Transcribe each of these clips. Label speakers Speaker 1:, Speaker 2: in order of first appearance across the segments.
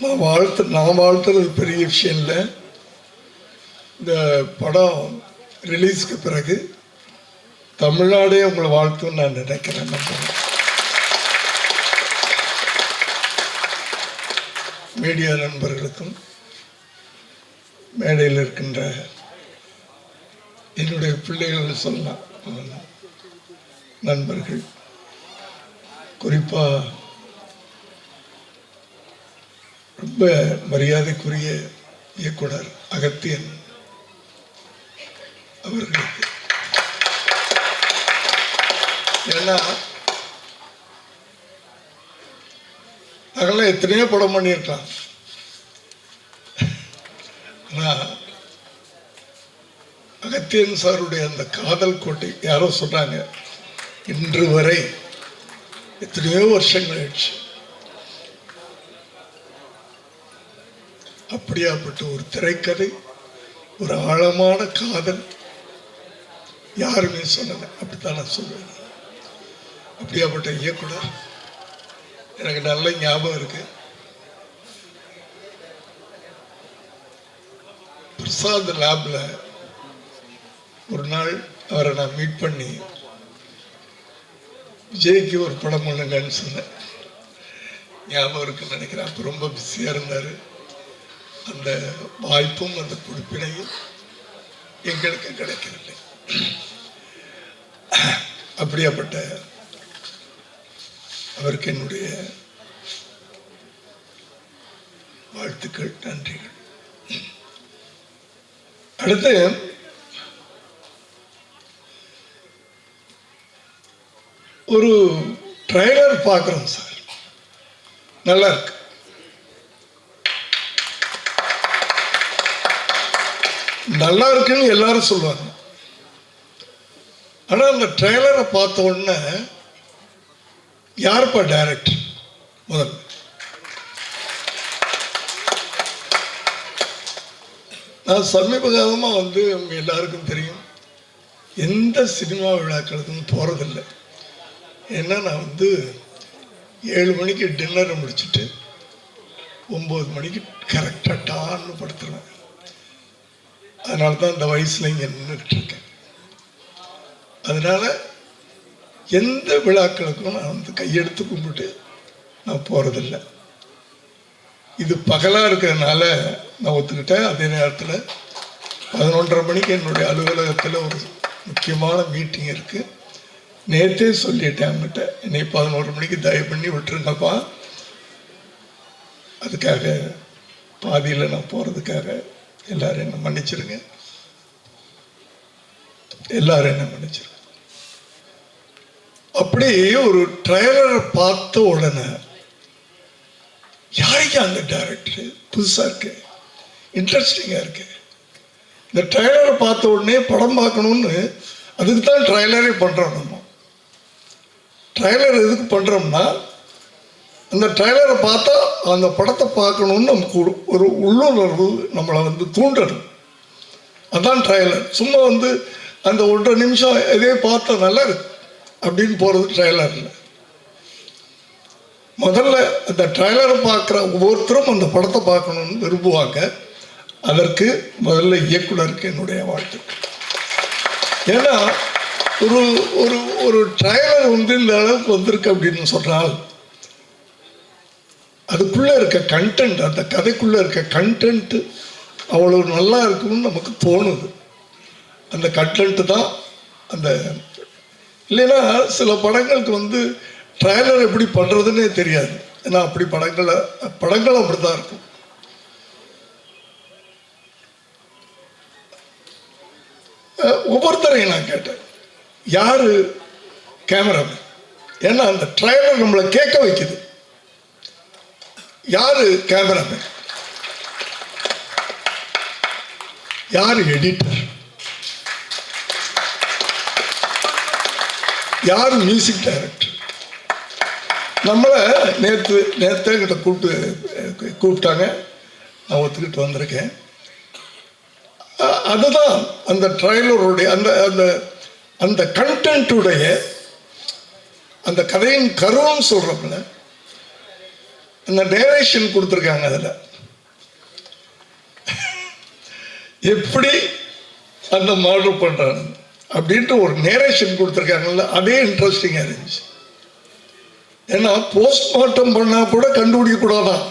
Speaker 1: நான் வாழ்த்து நான் வாழ்த்துறது பெரிய விஷயம் இல்லை. இந்த படம் ரிலீஸ்க்கு பிறகு தமிழ்நாடே உங்களை வாழ்த்துன்னு நான் நினைக்கிறேன். நம்புறேன் மீடியா நண்பர்களுக்கும் மேடையில் இருக்கின்ற என்னுடைய பிள்ளைகள் சொல்லலாம். நண்பர்கள் குறிப்பாக ரொம்ப மரியாதைக்குரிய இயக்குனர் அகத்தியன் அவர்களுக்கு. ஏன்னா நாங்களாம் எத்தனையோ படம் பண்ணியிருக்கலாம். ஆனால் அகத்தியன் சாருடைய அந்த காதல் கோட்டை யாரோ சொன்னாங்க இன்று வரை எத்தனையோ வருஷங்கள் ஆயிடுச்சு. அப்படியாப்பட்ட ஒரு திரைக்கதை ஒரு ஆழமான காதல் யாருமே சொல்லலை. அப்படித்தான் நான் சொல்லுவேன் அப்படியாப்பட்ட இயக்குனர் எனக்கு நல்ல ஞாபகம் இருக்கு. பிரசாத் லேப்ல ஒரு நாள் அவரை நான் மீட் பண்ணி விஜய்க்கு ஒரு படம் பண்ணுங்கன்னு சொன்னேன். ஞாபகம் இருக்குன்னு நினைக்கிறேன். அப்போ ரொம்ப பிஸியாக இருந்தார். அந்த வாய்ப்பும் அந்த கொடுப்பினையும் எங்களுக்கு கிடைக்கவில்லை. அப்படியாப்பட்ட அவருக்கு என்னுடைய வாழ்த்துக்கள் நன்றிகள். அடுத்து ஒரு ட்ரைலர் பார்க்குறோம் சார். நல்லா இருக்கு. நல்லா இருக்குன்னு எல்லாரும் சொல்லுவாங்க ஆனால் அந்த ட்ரெய்லரை பார்த்த உடனே யாருப்பா டைரக்டர் முதல். நான் சமீப காலமாக வந்து உங்க எல்லாருக்கும் தெரியும். எந்த சினிமா விழாக்களுக்கும் போகிறதில்ல ஏன்னா நான் வந்து ஏழு மணிக்கு டின்னரை முடிச்சுட்டு ஒம்பது மணிக்கு கரெக்டாக டான்னு படுத்துருவேன். அதனால தான் இந்த வயசில் இங்கே நின்றுட்டு இருக்கேன் அதனால் எந்த விழாக்களுக்கும் நான் வந்து கையெடுத்து கும்பிட்டு நான் போகிறதில்ல இது பகலாக இருக்கிறதுனால நான் ஒத்துக்கிட்டேன். அதே நேரத்தில் பதினொன்றரை மணிக்கு என்னுடைய அலுவலகத்தில் ஒரு முக்கியமான மீட்டிங் இருக்குது நேற்றே சொல்லிட்டேன் அவங்ககிட்ட என்னை பதினோரு மணிக்கு தயவு பண்ணி விட்டுருங்கப்பா. அதுக்காக பாதியில் நான் போகிறதுக்காக எல்லாரும் என்ன மன்னிச்சிருங்க. எல்லாரும் என்ன மன்னிச்சிருங்க. அப்படி ஒரு ட்ரைலரை பார்த்த உடனே யாருக்கு அந்த டைரக்டர் புதுசாக இருக்கு. இன்ட்ரெஸ்டிங்காக இருக்கு. இந்த ட்ரைலரை பார்த்த உடனே படம் பார்க்கணும்னு அதுக்கு தான் ட்ரைலரே பண்ணுறோம் நம்ம. ட்ரைலர் எதுக்கு பண்ணுறோம்னா அந்த ட்ரைலரை பார்த்தா அந்த படத்தை பார்க்கணுன்னு நமக்கு ஒரு- ஒரு உள்ளுணர்வு நம்மளை வந்து தூண்டணும். அதான் ட்ரைலர் சும்மா வந்து அந்த ஒன்றரை நிமிஷம் இதே பார்த்தா நல்லா இருக்கு அப்படின்னு போகிறது ட்ரைலர் முதல்ல அந்த ட்ரைலரை பார்க்குற ஒவ்வொருத்தரும் அந்த படத்தை பார்க்கணும்னு விரும்புவாங்க. அதற்கு முதல்ல இயக்குனருக்கு என்னுடைய வாழ்த்து. ஏன்னா ஒரு ஒரு ஒரு ட்ரைலர் வந்து இந்த அளவுக்கு வந்திருக்கு அப்படின்னு சொன்னால் அதுக்குள்ளே இருக்க கண்டென்ட் அந்த கதைக்குள்ளே இருக்க கண்டென்ட்டு அவ்வளோ நல்லா இருக்கும்னு நமக்கு தோணுது. அந்த கண்டென்ட்டு தான் அந்த இல்லைன்னா சில படங்களுக்கு வந்து ட்ரைலர் எப்படி பண்ணுறதுன்னே தெரியாது. ஏன்னா அப்படி படங்களை படங்கள் அப்படி தான் இருக்கும் ஒவ்வொருத்தரையும் நான் கேட்டேன். யார்? கேமராமேன் ஏன்னா அந்த ட்ரைலர் நம்மளை கேட்க வைக்குது. யார் கேமராமேன் யார் எடிட்டர் யார் மியூசிக் டைரக்டர் நம்மளை நேற்று நேற்று கிட்ட கூப்பிட்டு கூப்பிட்டாங்க. நான் ஒத்துக்கிட்டு வந்திருக்கேன். அதுதான் அந்த ட்ரைலருடைய அந்த அந்த அந்த கண்டென்ட்டுடைய அந்த கதையின் கருவம் சொல்கிறப்பல அந்த நேரேஷன் கொடுத்துருக்காங்க அதில். எப்படி அந்த மர்டர் பண்ணுறாங்க அப்படின்ட்டு ஒரு நேரேஷன் கொடுத்துருக்காங்கல்ல அதே இன்ட்ரெஸ்டிங்காக இருந்துச்சு. ஏன்னா போஸ்ட்மார்ட்டம் பண்ணால் கூட கண்டுபிடிக்க கூடாதான்.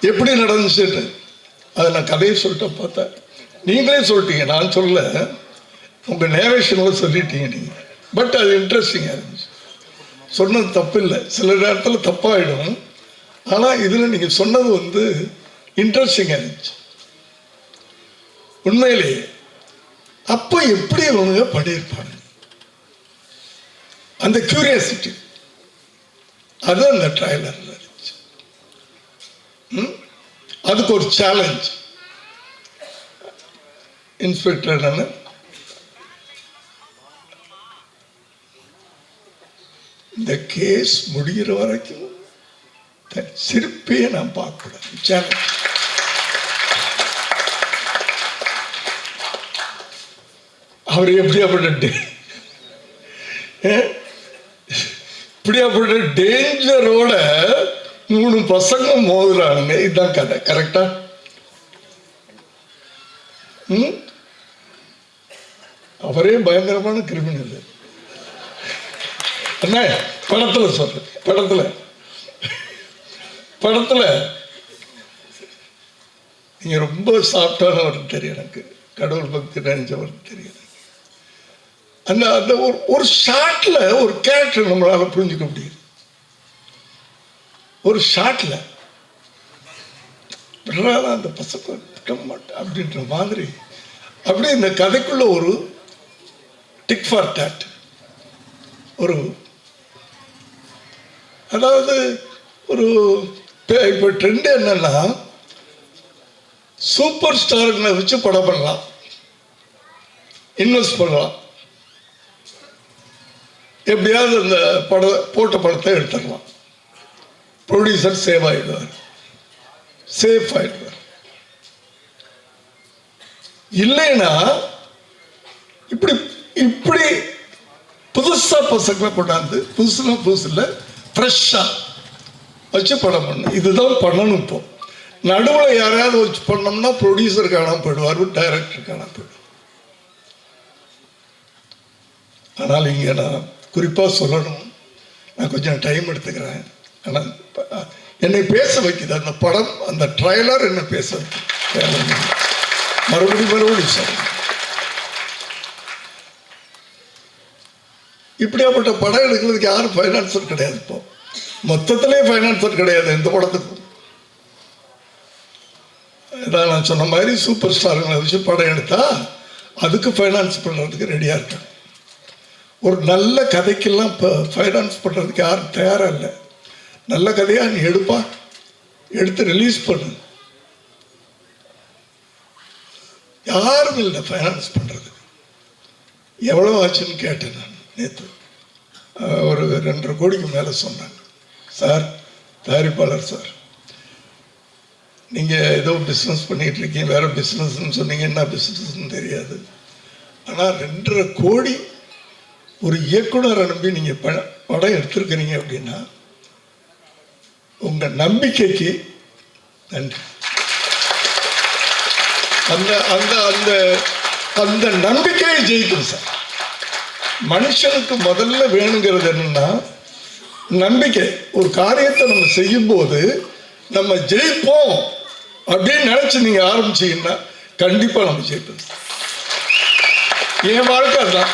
Speaker 1: எப்படி நடந்துச்சுன்னு. அதை நான் கதையை சொல்லிட்டு பார்த்தேன் நீங்களே சொல்லிட்டீங்க நான் சொல்ல உங்கள் நேரேஷனில் சொல்லிட்டீங்க நீங்கள் பட் அது இன்ட்ரெஸ்டிங்காக இருந்துச்சு. சொன்னது தப்பு இல்லை சில நேரத்தில் தப்பாயிடும். ஆனால் இதில் நீங்கள் சொன்னது வந்து இன்ட்ரெஸ்டிங்காக இருந்துச்சு. உண்மையிலேயே அப்போ எப்படி இவனுங்க பண்ணியிருப்பாங்க? அந்த கியூரியாசிட்டி அது அந்த ட்ரைலரில் இருந்துச்சு. ம்? அதுக்கு ஒரு சேலஞ்ச் இன்ஸ்பெக்டர் நான் இந்த கேஸ் முடிகிற வரைக்கும் சிரிப்பையே நான் பார்க்கக்கூடாது சேலஞ்ச் அவர் எப்படி டே- இப்படி இப்படியாப்பட்ட டேஞ்சரோட மூணு பசங்க மோதுறானுங்க. இதுதான் கதை. கரெக்டா அவரே பயங்கரமான கிரிமினல் என்ன? படத்துல சொல்றேன். படத்துல. படத்துல நீங்க ரொம்ப சாஃப்டானவர் தெரியும் எனக்கு. கடவுள் பக்தி நினைச்சவர் தெரியும். அந்த அந்த ஒரு ஒரு ஷாட்ல ஒரு கேரக்டர் நம்மளால புரிஞ்சுக்க முடியுது. ஒரு ஷாட்ல விடுறாதான் அந்த பசங்க விட மாட்டேன் அப்படின்ற மாதிரி அப்படியே இந்த கதைக்குள்ள ஒரு டிக் ஃபார் டேட் ஒரு அதாவது ஒரு இப்போ இப்போ ட்ரெண்ட் என்னன்னா சூப்பர் ஸ்டாருங்களை வச்சு படம் பண்ணலாம். இன்வெஸ்ட் பண்ணலாம். எப்படியாவது அந்த படம் போட்ட படத்தை எடுத்துடலாம். ப்ரொடியூசர் சேவ் ஆகிடுவார் சேஃப் ஆகிடுவார் இல்லைன்னா இப்படி இப்படி புதுசாக பசங்களை கொண்டாந்து புதுசுலாம் புதுசு இல்லை ஃப்ரெஷ்ஷாக வச்சு படம் பண்ணணும் இதுதான் பண்ணணும் இப்போ. நடுவில் யாரையாவது வச்சு பண்ணோம்னா ப்ரொடியூசர் காணாம போயிடுவார் டைரக்டர் காணாமல் போயிடுவார். ஆனால் இங்கே நான் குறிப்பாக சொல்லணும். நான் கொஞ்சம் டைம் எடுத்துக்கிறேன். ஆனால் என்னை பேச வைக்குது. அந்த படம் அந்த ட்ரைலர் என்னை பேச மறுபடியும் மறுபடியும் சார் இப்படியாப்பட்ட படம் எடுக்கிறதுக்கு யாரும் ஃபைனான்சர் கிடையாது இப்போ. மொத்தத்திலே ஃபைனான்சர் கிடையாது எந்த படத்துக்கும் இதான் நான் சொன்ன மாதிரி சூப்பர் ஸ்டாருங்களை வச்சு படம் எடுத்தா அதுக்கு ஃபைனான்ஸ் பண்ணுறதுக்கு ரெடியாக இருக்காங்க ஒரு நல்ல கதைக்கெல்லாம் இப்போ ஃபைனான்ஸ் பண்ணுறதுக்கு யாரும் தயாராக இல்லை. நல்ல கதையாக நீ எடுப்பா. எடுத்து ரிலீஸ் பண்ணு. யாரும் இல்லை ஃபைனான்ஸ் பண்ணுறதுக்கு எவ்வளோ ஆச்சுன்னு கேட்டேன் நான் நேற்று ஒரு ரெண்டரை கோடிக்கு மேலே சொன்னாங்க. சார் தயாரிப்பாளர் சார். நீங்கள் ஏதோ பிஸ்னஸ் பண்ணிகிட்டு இருக்கீங்க வேறு பிஸ்னஸ்ன்னு சொன்னீங்க என்ன பிஸ்னஸ்ன்னு தெரியாது. ஆனால் ரெண்டரை கோடி ஒரு இயக்குனர் அனுப்பி நீங்கள் ப படம் எடுத்திருக்கிறீங்க அப்படின்னா உங்கள் நம்பிக்கைக்கு நன்றி. அந்த அந்த அந்த அந்த நம்பிக்கையை ஜெயிக்கும் சார். மனுஷனுக்கு முதல்ல வேணுங்கிறது என்னன்னா நம்பிக்கை. ஒரு காரியத்தை நம்ம செய்யும்போது நம்ம ஜெயிப்போம் அப்படின்னு நினச்சி நீங்க ஆரம்பிச்சீங்கன்னா கண்டிப்பாக நம்ம ஜெயிப்போம். என் வாழ்க்கை அதான்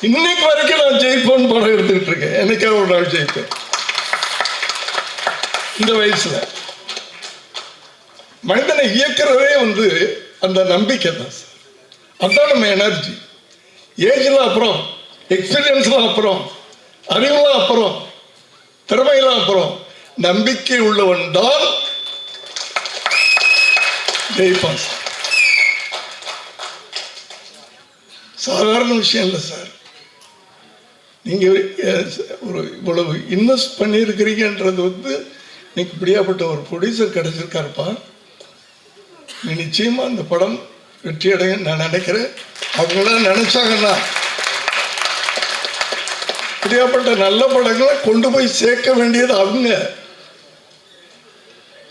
Speaker 1: இன்னைக்கு வரைக்கும் நான் ஜெயிப்போம்னு படம் எடுத்துக்கிட்டு இருக்கேன். என்னைக்காவது ஒரு நாள் ஜெயிப்பேன். இந்த வயசுல. மனிதனை இயக்கிறதே வந்து அந்த நம்பிக்கை தான் சார். அதுதான் நம்ம எனர்ஜி ஏஜில் அப்புறம் எக்ஸ்பீரியன்ஸ்லாம் அப்புறம் அறிவுலாம் அப்புறம் திறமையெல்லாம் அப்புறம் நம்பிக்கை உள்ளவன் தான் ஜெயிப்பான் சார். சாதாரண விஷயம் இல்லை சார். நீங்க ஒரு இவ்வளவு இன்வெஸ்ட் பண்ணியிருக்கிறீங்கன்றது வந்து நீங்க இப்படியாப்பட்ட ஒரு ப்ரொடியூசர் கிடைச்சிருக்காருப்பா. நீ நிச்சயமா படம் வெற்றி அடையும் நான் நினைக்கிறேன். அவங்களாம் நினைச்சாங்கன்னா அப்படியாப்பட்ட நல்ல படங்களை கொண்டு போய் சேர்க்க வேண்டியது அவங்க.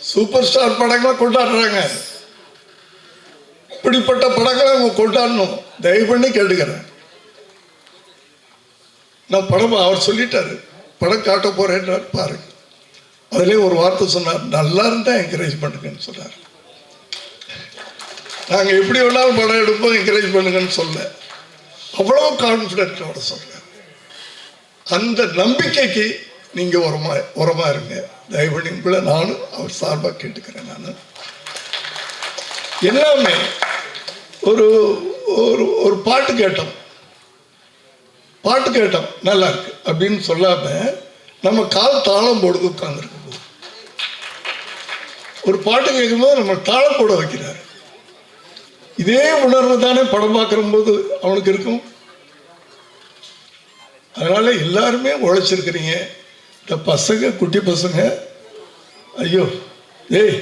Speaker 1: சூப்பர் ஸ்டார் படங்களை கொண்டாடுறாங்க. இப்படிப்பட்ட படங்களை அவங்க கொண்டாடணும். தயவு பண்ணி கேட்டுக்கிறேன். நான் படம் அவர் சொல்லிட்டாரு. படம் காட்ட போறேன்றார் பாருங்க அதுலேயே ஒரு வார்த்தை சொன்னார் நல்லா இருந்தால் என்கரேஜ் பண்ணுங்கன்னு சொன்னார். நாங்கள் எப்படி வேணாலும் படம் எடுப்போம் என்கரேஜ் பண்ணுங்கன்னு சொல்ல அவ்வளோ கான்ஃபிடென்ட்டோட சொல்ல அந்த நம்பிக்கைக்கு நீங்க உரமா உரமா இருங்க. தயவு பண்ணி உங்களை நானும் அவர் சார்பாக கேட்டுக்கிறேன் நான். எல்லாமே ஒரு ஒரு ஒரு பாட்டு கேட்டோம். பாட்டு கேட்டோம். நல்லா இருக்கு. அப்படின்னு சொல்லாம நம்ம கால் தாளம் போடுறது உட்காந்துருக்கும் போது. ஒரு பாட்டு கேட்கும்போது நம்ம தாளம் போட வைக்கிறாரு. இதே உணர்வு தானே படம் பார்க்குற போது அவனுக்கு இருக்கும்? அதனால் எல்லாருமே உழைச்சிருக்கிறீங்க. இந்த பசங்க குட்டி பசங்க ஐயோ ஏய்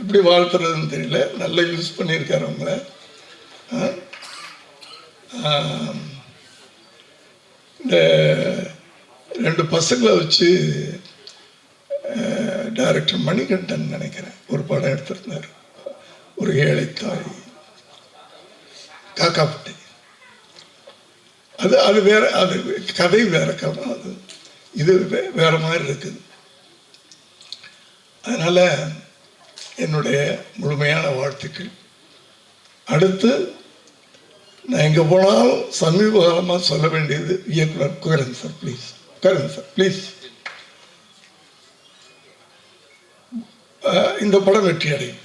Speaker 1: எப்படி வாழ்த்துறதுன்னு தெரியல. நல்லா யூஸ் பண்ணியிருக்காரு அவங்கள. இந்த ரெண்டு பசங்களை வச்சு டைரக்டர் மணிகண்டன் நினைக்கிறேன். ஒரு படம் எடுத்திருந்தார். ஒரு ஏழைத்தாய். தாய் காக்காப்பட்டி அது அது வேற அது கதை வேற கதை. அது இது வே- வேற மாதிரி இருக்குது. அதனால் என்னுடைய முழுமையான வாழ்த்துக்கள். அடுத்து நான் எங்கே போனாலும் சமீப காலமாக சொல்ல வேண்டியது இயக்குனர் Kugaran sir please Kugaran sir please இந்த படம் வெற்றி அடையும்.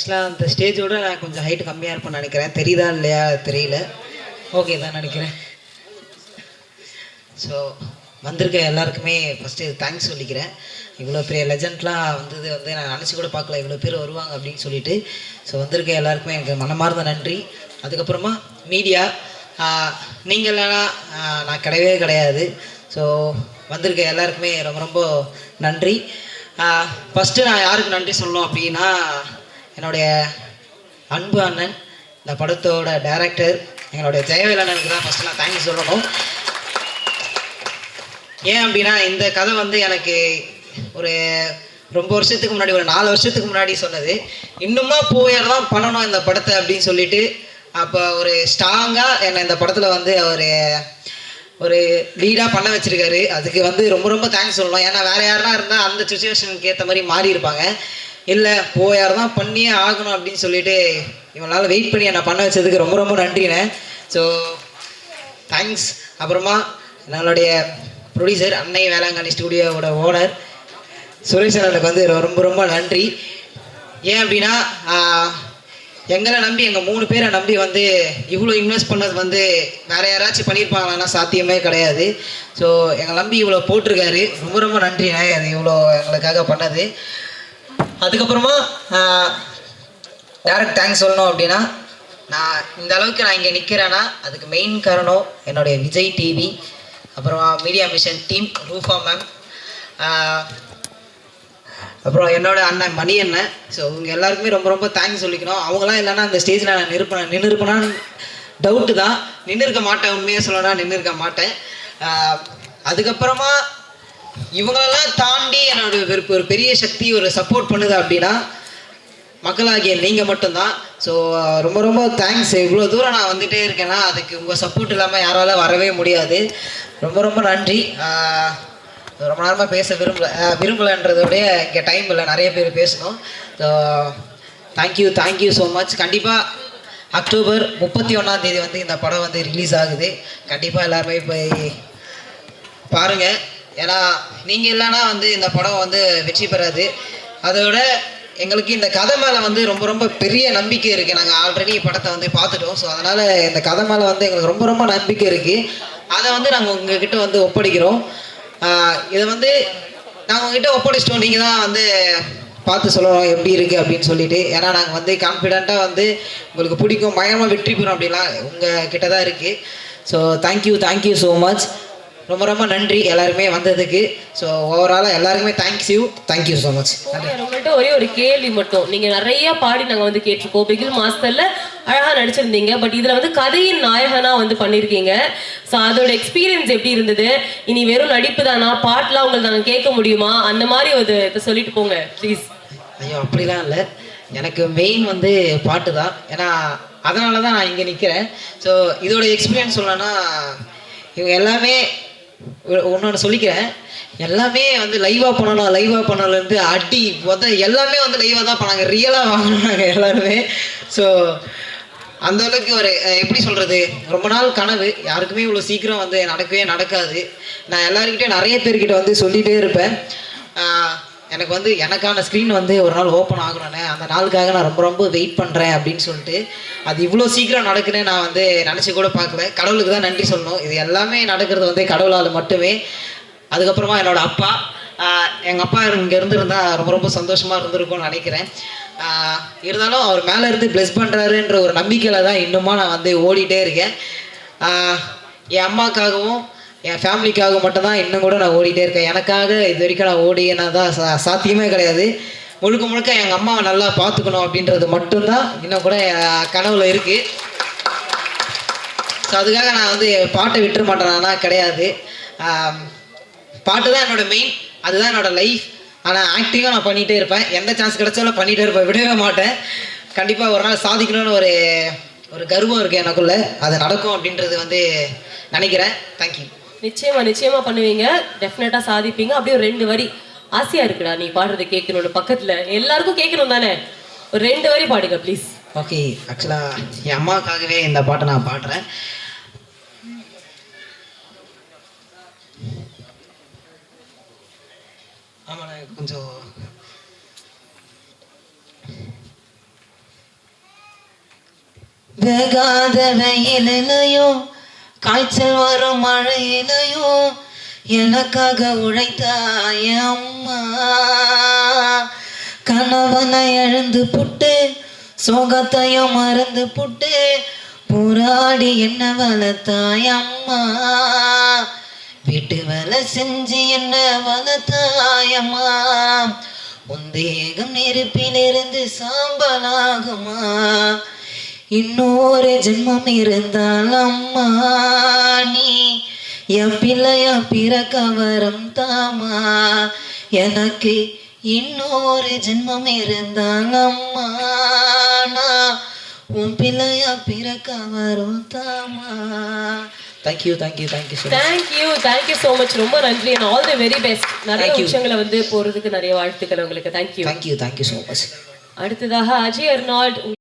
Speaker 2: ஆக்சுவலாக அந்த ஸ்டேஜோட நான் கொஞ்சம் ஹைட் கம்மியாக இருப்பேன்னு நினைக்கிறேன். தெரியுதா இல்லையா? தெரியல. ஓகே தான் நினைக்கிறேன். ஸோ வந்திருக்க எல்லாருக்குமே ஃபஸ்ட்டு தேங்க்ஸ் சொல்லிக்கிறேன். இவ்வளோ பெரிய லெஜண்ட்லாம் வந்தது வந்து நான் நினச்சி கூட பார்க்கல. இவ்வளோ பேர் வருவாங்க அப்படின்னு சொல்லிட்டு. ஸோ வந்திருக்க எல்லாருக்குமே எனக்கு மனமார்ந்த நன்றி. அதுக்கப்புறமா மீடியா நீங்கள் இல்லைனா நான் கிடையவே கிடையாது. ஸோ வந்திருக்க எல்லாருக்குமே ரொம்ப ரொம்ப நன்றி. ஃபஸ்ட்டு நான் யாருக்கு நன்றி சொல்லணும் அப்படின்னா என்னுடைய அன்பு அண்ணன் இந்த படத்தோட டைரக்டர் எங்களுடைய ஜெயவேலண்ணனுக்கு தான் ஃபஸ்ட்டு நான் தேங்க்ஸ் சொல்லணும். ஏன் அப்படின்னா இந்த கதை வந்து எனக்கு ஒரு ரொம்ப வருஷத்துக்கு முன்னாடி ஒரு நாலு வருஷத்துக்கு முன்னாடி சொன்னது. இன்னுமா போயால் தான் பண்ணணும் இந்த படத்தை அப்படின்னு சொல்லிட்டு அப்போ ஒரு ஸ்ட்ராங்காக என்னை இந்த படத்தில் வந்து அவர் ஒரு லீடாக பண்ண வச்சுருக்காரு. அதுக்கு வந்து ரொம்ப ரொம்ப தேங்க்ஸ் சொல்லணும். ஏன்னா வேறு யாருனா இருந்தால் அந்த சுச்சுவேஷனுக்கு ஏற்ற மாதிரி மாறி இருப்பாங்க இல்லை போயார் தான் பண்ணியே ஆகணும் அப்படின்னு சொல்லிட்டு இவனால் வெயிட் பண்ணி என்னை பண்ண வச்சதுக்கு ரொம்ப ரொம்ப நன்றிண்ணே. ஸோ தேங்க்ஸ் அப்புறமா நம்மளுடைய ப்ரொடியூசர் அன்னை வேளாங்கண்ணி ஸ்டூடியோவோட ஓனர் சுரேஷ் அண்ணனுக்கு வந்து ரொம்ப ரொம்ப நன்றி. ஏன் அப்படின்னா எங்களை நம்பி எங்கள் மூணு பேரை நம்பி வந்து இவ்வளோ இன்வெஸ்ட் பண்ணது வந்து வேற யாராச்சும் பண்ணியிருப்பாங்களான்னா சாத்தியமே கிடையாது. ஸோ எங்களை நம்பி இவ்வளோ போட்டிருக்காரு. ரொம்ப ரொம்ப நன்றிண்ணே. அது இவ்வளோ எங்களுக்காக பண்ணது. அதுக்கப்புறமா டேரக்ட் தேங்க்ஸ் சொல்லணும் அப்படின்னா நான் இந்த அளவுக்கு நான் இங்கே நிற்கிறேன்னா அதுக்கு மெயின் காரணம் என்னுடைய விஜய் டிவி அப்புறம் media mission team Rufa ma'am அப்புறம் என்னோட அண்ணன் மணி அண்ணன் ஸோ இவங்க எல்லாருக்குமே ரொம்ப ரொம்ப தேங்க்ஸ் சொல்லிக்கணும் அவங்களாம் இல்லைன்னா அந்த ஸ்டேஜில் நான் நிற்பேன் நின்று இருப்பேனான்னு டவுட்டு தான். நின்று இருக்க மாட்டேன் உண்மையாக சொல்லணும்னா நின்று இருக்க மாட்டேன் அதுக்கப்புறமா இவங்களெல்லாம் தாண்டி என்னோட ஒரு ஒரு பெரிய சக்தி ஒரு சப்போர்ட் பண்ணுது அப்படின்னா மக்களாகிய நீங்கள் மட்டும்தான். ஸோ ரொம்ப ரொம்ப தேங்க்ஸ் இவ்வளோ தூரம் நான் வந்துகிட்டே இருக்கேன்னா அதுக்கு உங்கள் சப்போர்ட் இல்லாமல் யாரால வரவே முடியாது. ரொம்ப ரொம்ப நன்றி. ரொம்ப நேரமாக பேச விரும்பல ஆஹ் இங்கே டைம் இல்லை. நிறைய பேர் பேசணும். So thank you thank you so much கண்டிப்பாக அக்டோபர் முப்பத்தி ஒன்றாம் தேதி வந்து இந்த படம் வந்து ரிலீஸ் ஆகுது. கண்டிப்பாக எல்லாருமே போய் பாருங்கள் ஏன்னா நீங்கள் இல்லைன்னா வந்து இந்த படம் வந்து வெற்றி பெறாது. அதோட எங்களுக்கு இந்த கதை மேலே வந்து ரொம்ப ரொம்ப பெரிய நம்பிக்கை இருக்குது நாங்கள் ஆல்ரெடி படத்தை வந்து பார்த்துட்டோம். ஸோ அதனால் இந்த கதை மேலே வந்து எங்களுக்கு ரொம்ப ரொம்ப நம்பிக்கை இருக்குது அதை வந்து நாங்கள் உங்ககிட்ட வந்து ஒப்படைக்கிறோம். இதை வந்து நாங்கள் உங்ககிட்ட ஒப்படைச்சிட்டோம். நீங்கள் தான் வந்து பார்த்து சொல்லணும் எப்படி இருக்குது அப்படின்னு சொல்லிட்டு. ஏன்னா நாங்கள் வந்து கான்ஃபிடெண்ட்டாக வந்து உங்களுக்கு பிடிக்கும். பயமாக வெற்றி பெறும் அப்படிலாம் உங்கள் கிட்ட தான் இருக்குது so thank you thank you so much ரொம்ப ரொம்ப நன்றி எல்லாருமே வந்ததுக்கு. ஸோ ஓவராலாக எல்லாருக்குமே தேங்க்யூ தேங்க்யூ ஸோ மச்
Speaker 3: உங்கள்கிட்ட ஒரே ஒரு கேள்வி மட்டும். நீங்க நிறைய பாடி நாங்க வந்து கேட்டிருக்கோம். பிகில் மாஸ்டர்ல அழகா நடிச்சிருந்தீங்க. பட் இதுல வந்து கதையின் நாயகனா வந்து பண்ணிருக்கீங்க. ஸோ அதோட எக்ஸ்பீரியன்ஸ் எப்படி இருந்தது? இனி வெறும் நடிப்பு தானா பாட்டுலாம் உங்களுக்கு நாங்க கேட்க முடியுமா? அந்த மாதிரி ஒரு இதை சொல்லிட்டு போங்க ப்ளீஸ்
Speaker 2: ஐயோ அப்படிலாம் இல்லை. எனக்கு மெயின் வந்து பாட்டு தான் ஏன்னா அதனால தான் நான் இங்கே நிற்கிறேன் ஸோ இதோட எக்ஸ்பீரியன்ஸ் சொல்லணும்னா இவங்க எல்லாமே ஒன்று சொல்லிக்கிறேன். எல்லாமே வந்து லைவாக பண்ணணும் லைவாக பண்ணலேருந்து அடி உத எல்லாமே வந்து லைவாக தான் பண்ணாங்க. ரியலாக வாங்கினாங்க எல்லாருமே. ஸோ அந்த அளவுக்கு ஒரு எப்படி சொல்கிறது ரொம்ப நாள் கனவு. யாருக்குமே இவ்வளோ சீக்கிரம் வந்து நடக்கவே நடக்காது. நான் எல்லாருக்கிட்டே நிறைய பேர்கிட்ட வந்து சொல்லிகிட்டே இருப்பேன். எனக்கு வந்து எனக்கான ஸ்க்ரீன் வந்து ஒரு நாள் ஓப்பன் ஆகணும்னே அந்த நாளுக்காக நான் ரொம்ப ரொம்ப வெயிட் பண்ணுறேன் அப்படின்னு சொல்லிட்டு அது இவ்வளோ சீக்கிரம் நடக்குன்னு நான் வந்து நினச்சி கூட பார்க்கல. கடவுளுக்கு தான் நன்றி சொல்லணும். இது எல்லாமே நடக்கிறது வந்து கடவுளால் மட்டுமே. அதுக்கப்புறமா என்னோட அப்பா எங்கள் அப்பா இங்கே இருந்திருந்தால் ரொம்ப ரொம்ப சந்தோஷமாக இருந்திருக்கும்னு நினைக்கிறேன். இருந்தாலும் அவர் மேலே இருந்து ப்ளெஸ் பண்ணுறாருன்ற ஒரு நம்பிக்கையில் தான் இன்னுமா நான் வந்து ஓடிட்டே இருக்கேன். என் அம்மாக்காகவும் என் ஃபேமிலிக்காக மட்டும்தான் இன்னும் கூட நான் ஓடிட்டே இருக்கேன். எனக்காக இது வரைக்கும் நான் ஓடினா தான் சா சாத்தியமே கிடையாது. முழுக்க முழுக்க எங்கள் அம்மாவை நல்லா பார்த்துக்கணும் அப்படின்றது மட்டும்தான் இன்னும் கூட என் கனவுல இருக்குது ஸோ அதுக்காக நான் வந்து பாட்டை விட்டுற மாட்டேனா கிடையாது. பாட்டு தான் என்னோட மெயின் அதுதான் என்னோட லைஃப் ஆனால் ஆக்டிவாக நான் பண்ணிகிட்டே இருப்பேன். எந்த சான்ஸ் கிடைச்சாலும் பண்ணிகிட்டே இருப்பேன். விடவே மாட்டேன். கண்டிப்பாக ஒரு நாள் சாதிக்கணும்னு ஒரு ஒரு கர்வம் இருக்குது எனக்குள்ளே. அது நடக்கும் அப்படின்றது வந்து நினைக்கிறேன். தேங்க்யூ
Speaker 3: நிச்சயமா நிச்சயமா பண்ணுவீங்க. டெஃபினட்டா சாதிப்பீங்க. அப்படியே ஒரு ரெண்டு வரி ஆசையா இருக்குடா நீ பாடுறது கேட்கணும்னு பக்கத்துல. எல்லாருக்கும் கேட்கணும் தானே? ஒரு ரெண்டு வரி பாடுங்க ப்ளீஸ்
Speaker 2: ஓகே ஆக்சுவலா என் அம்மாவுக்காகவே இந்த பாட்டை நான் பாடுறேன். ஆமாண்ணே கொஞ்சம் வேகாத வெயிலையும் காய்ச்சல் வரும் மழையிலையும் எனக்காக உழைத்தாய அம்மா. கணவனை எழுந்து புட்டு சோகத்தையும் மறந்து புட்டு போராடி என்ன வளர்த்தாய் அம்மா. வீட்டு வேலை செஞ்சு என்ன வளர்த்தாயம்மா உந்தேகம் நெருப்பிலிருந்து சாம்பலாகுமா. இன்னொரு ஜென்மம் இருந்தால் அம்மா நீ என் பிள்ளையா பிறக்க வரம் தாமா எனக்கு இன்னொரு ஜென்மம் இருந்தால் அம்மா நான் உன் பிள்ளையா பிறக்க வரும் தாமா thank you thank you thank you so
Speaker 3: thank you thank you so much ரொம்ப நன்றி. And all the very best நிறைய. விஷயங்களை வந்து போறதுக்கு நிறைய வாழ்த்துக்கள் உங்களுக்கு. Thank you
Speaker 2: thank you thank you so much
Speaker 3: அடுத்ததாக அஜய் அர்னால்ட்